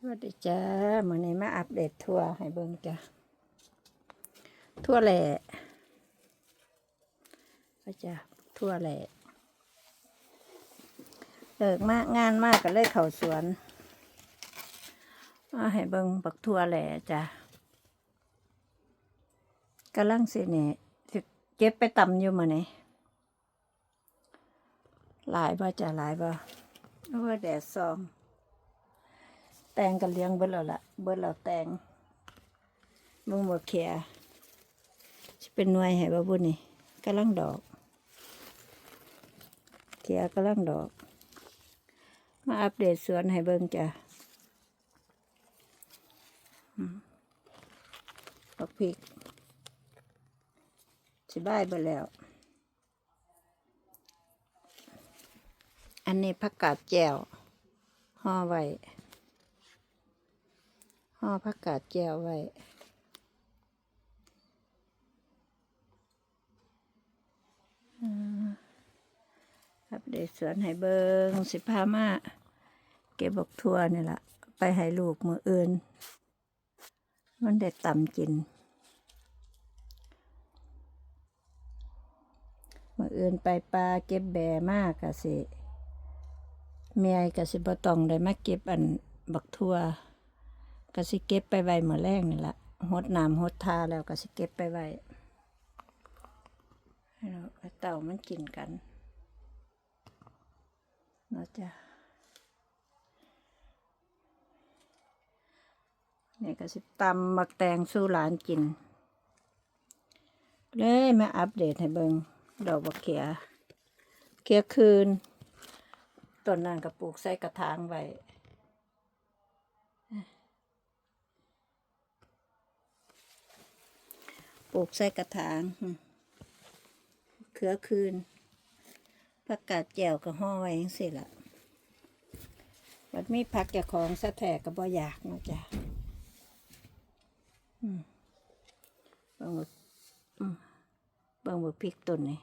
สวัสดีจ้ามื่อนี้มาอัปเดตทัวร์ให้เบิ่งจ้ะทั่วแหล่ก็จะทั่วแหล่เลิกมากงานมากก็เลยเข้าสวนมาให้เบิ่งบักทั่วแหล่จ้ะกำลังสิเนี่ยสิเก็บไปต่ำอยู่มื่อนี้หลายบ่จ้ะหลายบ่เพราะแดดซอง แตงกันเลี้ยงเบิดแล้วละเบิดแล้วแตงมึงบ่เขียจะเป็นหน่วยให้บ่บุญนี่กำลังดอกเขียกำลังดอก มาอัปเดตสวนให้เบิ่งจ้ะอืมบักพริกสิบายไปแล้ว อันนี้ผักกาดแจ่วห่อไว้ ห่อผักกาดแก้วไว้อ่าอัปเดตสวนให้เบิงสิพามาเก็บบกทั่วนี่ละไปให้ลูกมืออื่น มันได้ต่ำกิน มืออื่นไปปลาเก็บแบมากกะสิเมียกะสิบต้องได้มาเก็บอันบักทั่ว ก็สิเก็บไปไว้เมื่อแรกนี่ละหดน้ำหดทาแล้วก็สิเก็บไปไว้ให้เราให้เต่ามันกินกันเนาะจ้ะนี่ก็สิตำมักแตงสู้หลานกิน เลยมาอัปเดตให้เบิงดอกบักเขีย เขียคืนต้นนั้นก็ปลูกใส่กระถางไว้ ปลูกใส่กระถางเขือคืนผักกาดแจ่วก็ห่อไว้ยังสิละบัดมีผักเจ้าของสะแทกก็บ่อยากนะจ้ะบิ่งว่าอืมเบิ่งว่าพริกต้นนี่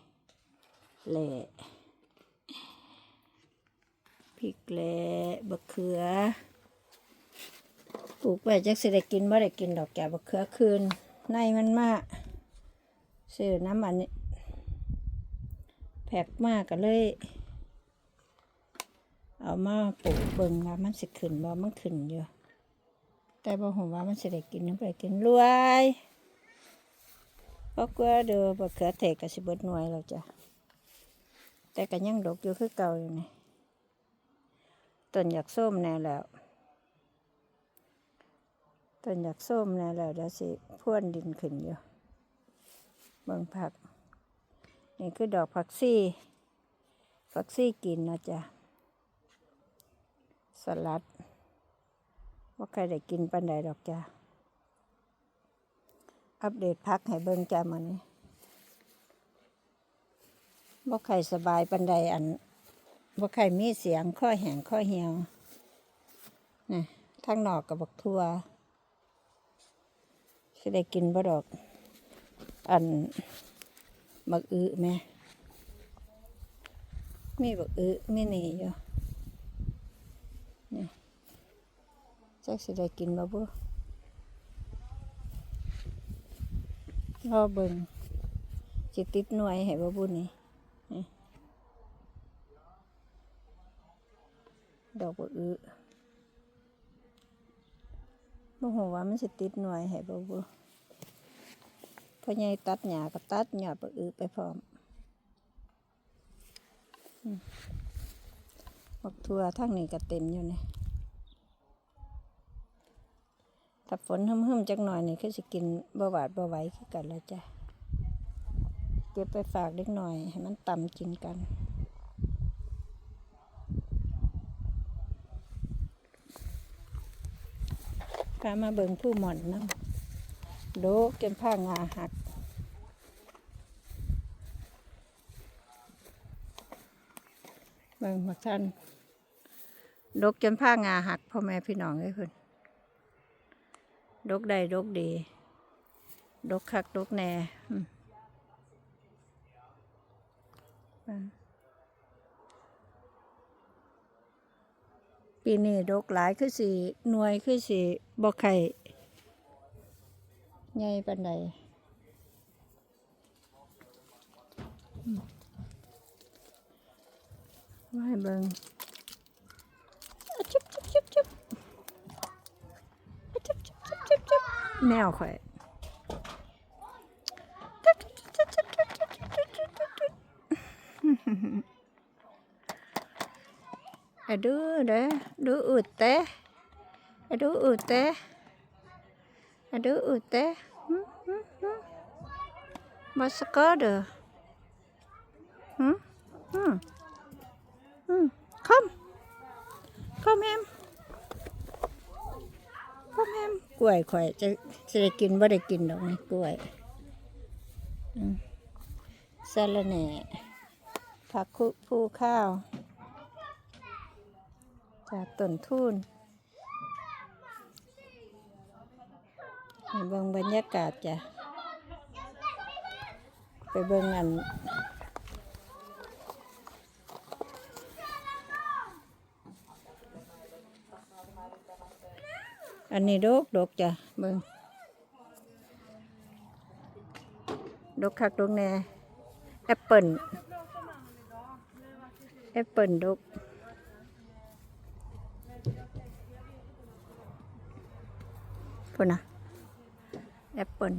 แหล่พริกแหล่บักเขือปลูกไว้จักสิได้กินบ่ได้กินดอกแก่บักเขือคืน ในมันมากซื้อน้ำอันนี้แพกมากก็เลย เอามาปลูกเบิ่งว่ามันสิขึ้นบ่มันขึ้นอยู่ แต่บ่ผมว่ามันสิได้กินน้ำไปกินรวยเพราะว่าเด้อบเขือเทศก็สิบดหน่วยแล้วจ้ะแต่ก็ยังดกอยู่คือเก่าอยู่นี่ต้นอยากส้มแน่แล้ว ต้นอยากส้มน่แล้วเดี๋ยวสิพ่วนดินขึ้นอยู่เบิ่งผัก นี่คือดอกผักซี่ผักซี่กินนะจ๊ะสลัดว่าใครได้กินปันใดดอกจ้ะอัปเดตพักให้เบิ่งจ้ามันว่าใครสบายปันใดอันว่าใครมีเสียงข้อแห้งข้อเหี่ยวนี่ทางนอกกับบักทั่ว สิได้กินบ่ดอก อันบักอึแม่มีบักอึมีนี่อยู่นี่จักสิได้กินบ่บ่รอเบิ่งสิติดหน่วยให้บ่บุนี่นี่ดอกบักอึ บ่ฮู้ว่ามันสิติดหน่วยให้บ่บ่พ่อใหญ่ตัดหญ้าก็ตัดหญ้าบักอึไปพร้อมบักทั่วทางนี้ก็เต็มอยู่นี่ถ้าฝนหึมๆจักหน่อยนี่คือสิกินบ่หวาดบ่ไหวคือกันแล้วจ้ะเก็บไปฝากเล็กหน่อย ให้มันต่ำกินกันามาเบิ่งผู้หม่อนนะโดกจนผ้างาหักเบิ่งมาท่านดกจนผ้างาหักพ่อแม่พี่น้องเอ้ยเพิ่นดกได้ดกดี ดกคักดกแน่อืมเบิ่ง ปีนี้ดกหลายคือสิหน่วยคือสิบ่ไข่ใหญ่ปานใดอืมมาให้เบิ่งจุ๊บจุ๊บจุ๊บจุ๊บจุ๊บจุ๊บจุ๊บจุ๊บจุ๊บแมวข่อยจุ๊บจุ๊บจุ๊บจุ๊บจุ๊บจุ๊บจุ๊บ อะดูเด้อดูอุดเตะอะดูอุดเตะอะดูอุดเตะมาสกอเด้อหืมหืมหืม Kom. Kom hem. Kom hem. กล้วยข่อยจะจะได้กินบ่ได้กินดอกนี่กล้วยสาระเน่ผักคูผู้ข้าว จากต้นทุนให้เบิ่งบรรยากาศจ้ะ ไปเบิ่งอันอันนี้ดกดกจ้ะเบิ่งดกคักดกแน่แอปเปิลแอปเปิลดก พุ่นนะแอปเปิล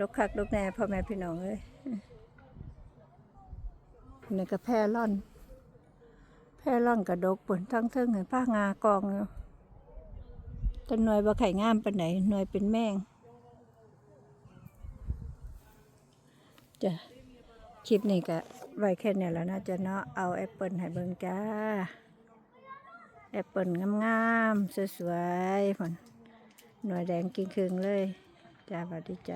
ดกคักดกแน่พ่อแม่พี่น้องเอ้ยนี่ก็แพร่ร่อน แพร่ร่อนกับดกปุ่นทั้งเทิงเห็นผ้างากองอยู่แต่หน่วยบ่ไข่งามปานไหนหน่วยเป็นแมงจะคลิปนี้ก็ไว้แค่นี้แล้วนะจะเนาะเอาแอปเปิลให้เบิ่งจ้า แอปเปิลงามๆสวยๆผน หน่วยแดงกิงคืงเลยจ้าสวัสดีจ้า